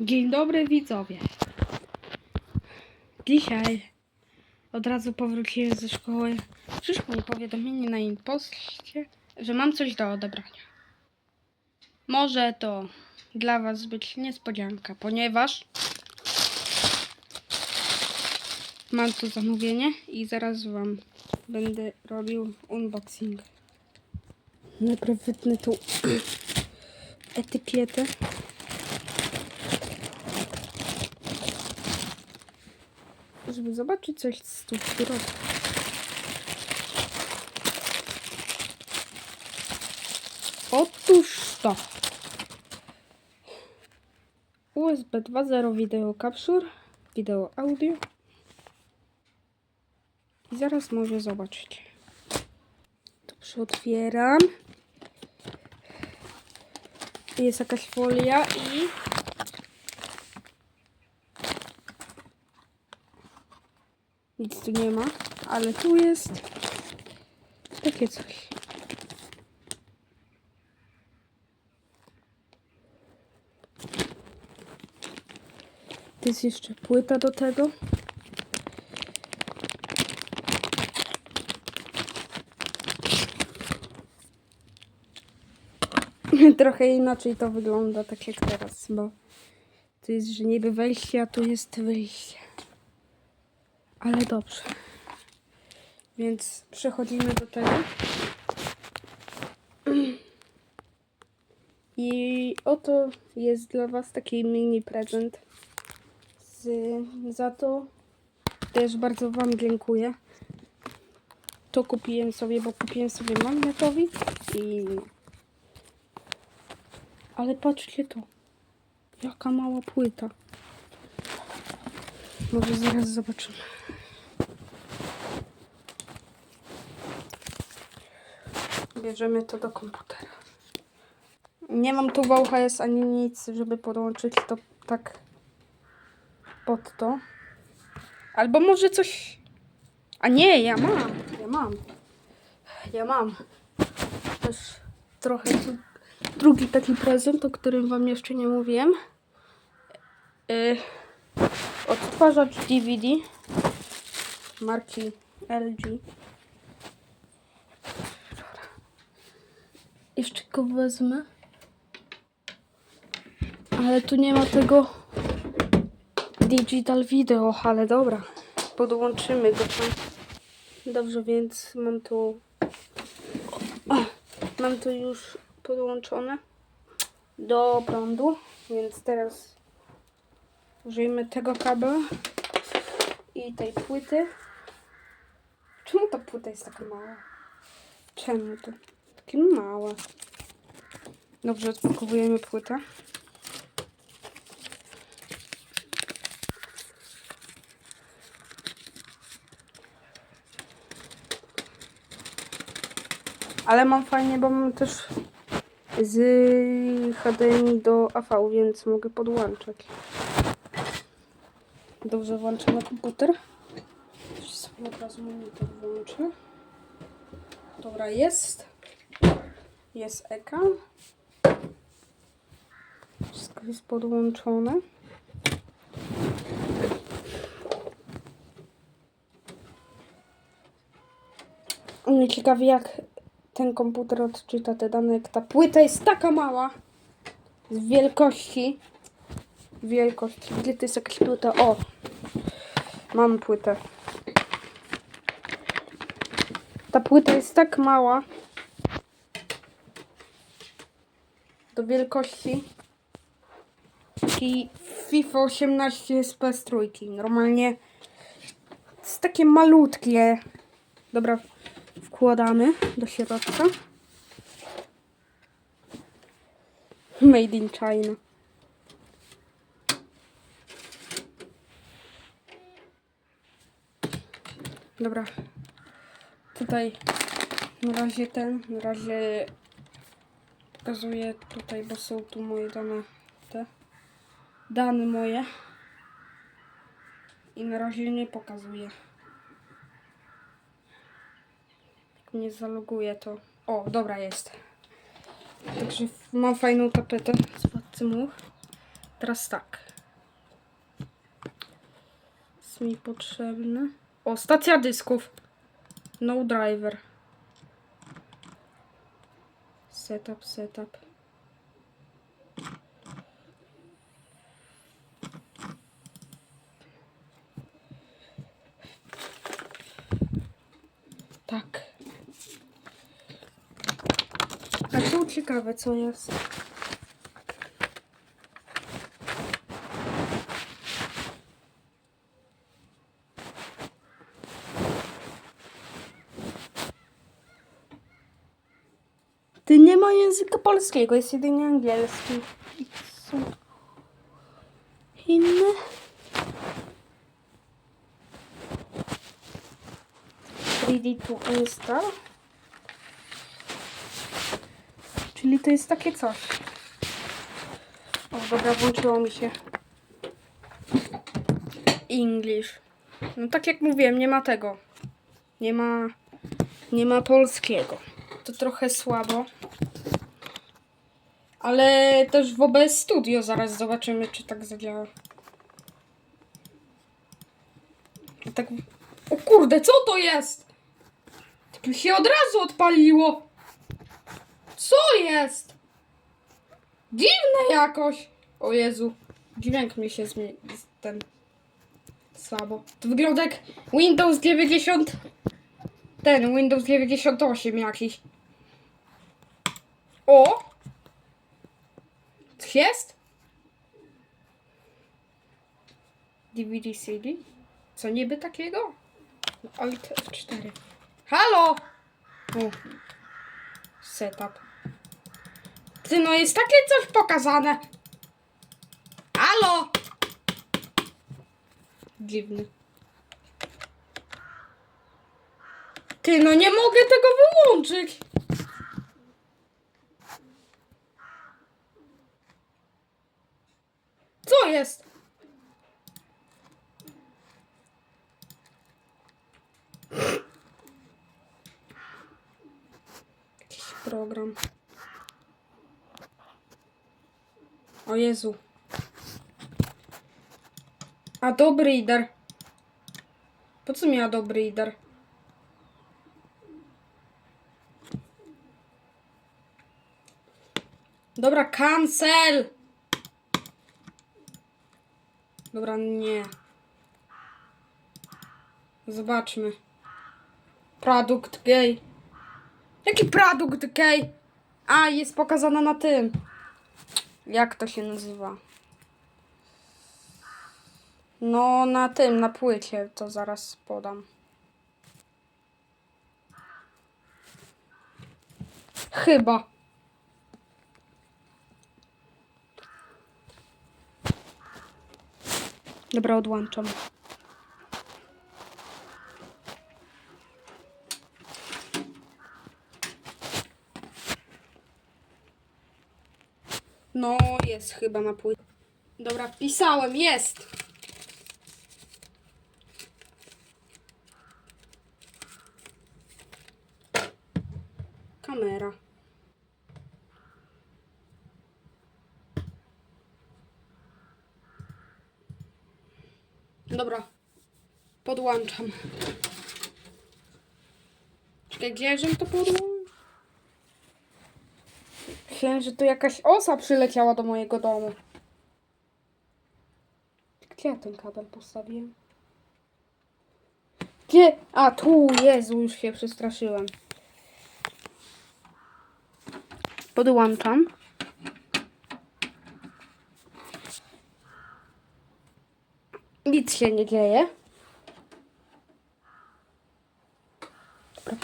Dzień dobry widzowie. Dzisiaj od razu powróciłem ze szkoły. Przyszło mi powiadomienie na impostie, że mam coś do odebrania. Może to dla was być niespodzianka, ponieważ mam tu zamówienie i zaraz wam będę robił unboxing. Najpierw wytnę tu etykietę. Żeby zobaczyć coś z tu w środku. Otóż to. USB 2.0 Video Capture, wideo audio. I zaraz może zobaczyć. Dobrze, otwieram. Jest jakaś folia i Nic tu nie ma, ale tu jest takie coś. To jest jeszcze płyta do tego. Trochę inaczej to wygląda, tak jak teraz, bo tu jest, że niby wejście, a tu jest wyjście. Ale dobrze. Więc przechodzimy do tego. I oto jest dla Was taki mini prezent. Z, za to też bardzo Wam dziękuję. To kupiłem sobie, bo kupiłem sobie magnetowi i... Ale patrzcie to. Jaka mała płyta. Może zaraz zobaczymy. Bierzemy to do komputera. Nie mam tu VHS ani nic, żeby podłączyć to tak pod to. Albo może coś... A nie, ja mam. Ja mam. Ja mam. Też trochę drugi taki prezent, o którym wam jeszcze nie mówiłem. Yy, odtwarzacz DVD marki LG. Jeszcze go wezmę. Ale tu nie ma tego digital video, ale dobra. Podłączymy go tam. Dobrze, więc mam tu o, mam tu już podłączone do prądu, więc teraz użyjmy tego kabla i tej płyty. Czemu ta płyta jest taka mała? Czemu to? Takie małe. Dobrze, odpakowujemy płytę. Ale mam fajnie, bo mam też z HDMI do AV, więc mogę podłączać. Dobrze, włączamy komputer. Sobie od razu monitor włączę. Dobra, jest. Jest ekran. Wszystko jest podłączone. Mnie ciekawi, jak ten komputer odczyta te dane, jak ta płyta jest taka mała. Z wielkości. Wielkość. Gdzie to jest jakaś płyta? O! Mam płytę. Ta płyta jest tak mała. Wielkości. I FIFA 18 jest PS trójki. Normalnie jest takie malutkie. Dobra, wkładamy do środka. Made in China. Dobra. Tutaj na razie ten, na razie pokazuję tutaj, bo są tu moje dane, te dane moje. I na razie nie pokazuję. Jak mnie zaloguje to... O, dobra jest. Także mam fajną tapetę z władcy much. Teraz tak. Jest mi potrzebny. O, stacja dysków. No driver. Setup, setup. Tak. A tu ciekawe co jest. Ty nie ma języka polskiego, jest jedynie angielski. Są inne. Ready to install. Czyli to jest takie coś. O, dobra, włączyło mi się. English. No tak jak mówiłem, nie ma tego. Nie ma, nie ma polskiego. To trochę słabo. Ale też w OBS Studio zaraz zobaczymy, czy tak zadziała. Tak... O kurde, co to jest? Tak mi się od razu odpaliło. Co jest? Dziwne jakoś. O Jezu. Dźwięk mi się zmienił. Ten. Słabo. To wygląda jak Windows 90. Ten Windows 98 jakiś. O! Jest? DVD CD? Co niby takiego? Alt F4. Halo! O. Setup. Ty, no jest takie coś pokazane. Halo! Dziwny. Ty, no nie mogę tego wyłączyć. Jest? Jakiś program. O Jezu. Adobe Reader. Po co mi Adobe Reader? Dobra, cancel! Dobra, nie. Zobaczmy. Produkt gay. Jaki produkt gay? A, jest pokazana na tym. Jak to się nazywa? No, na tym, na płycie, to zaraz podam. Chyba. Dobra, odłączam. No, jest chyba na płycie. Dobra, wpisałem, jest! Kamera. Dobra, podłączam. Czekaj, gdzie żebym to podłączył? Myślałem, że tu jakaś osa przyleciała do mojego domu. Gdzie ja ten kabel postawiłem? Gdzie? A, tu, Jezu, już się przestraszyłem. Podłączam. Nic się nie dzieje.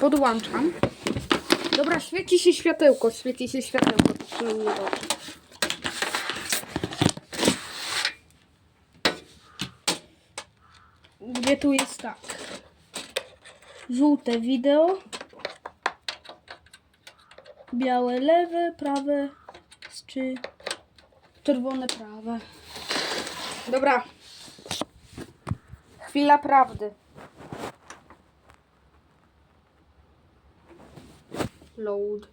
Podłączam. Dobra, świeci się światełko, świeci się światełko. Gdzie tu jest tak? Żółte wideo. Białe lewe, prawe, czy czerwone prawe. Dobra. Chwila prawdy. load.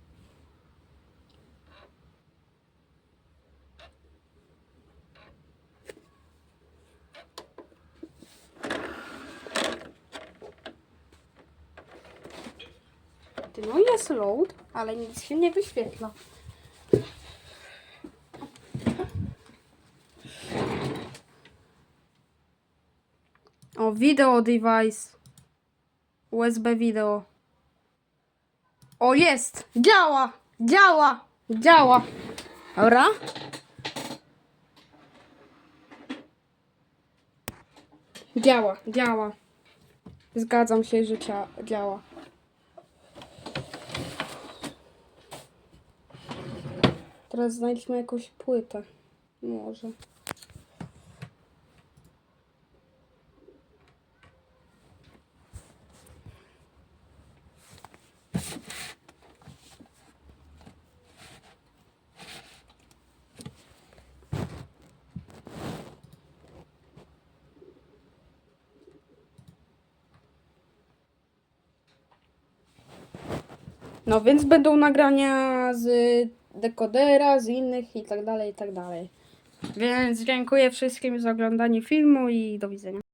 No jest load, ale nic się nie wyświetla. O, video device. USB video. O, jest! Działa! Działa! Działa! Dobra? Działa, działa. Zgadzam się, że działa. Teraz znajdźmy jakąś płytę. Może. No więc będą nagrania z dekodera, z innych i tak dalej, i tak dalej. Więc dziękuję wszystkim za oglądanie filmu i do widzenia.